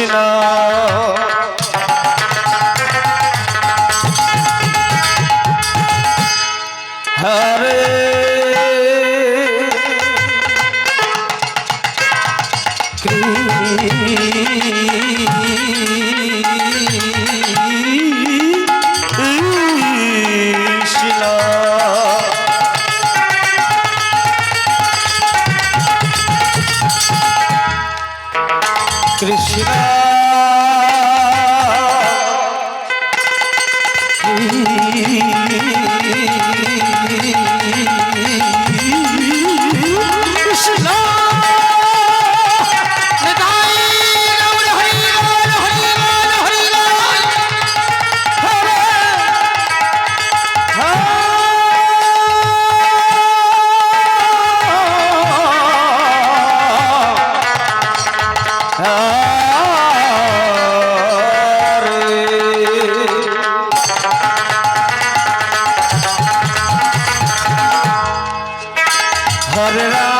কৃষ্ণ হরে Krishna Krishna আমার রা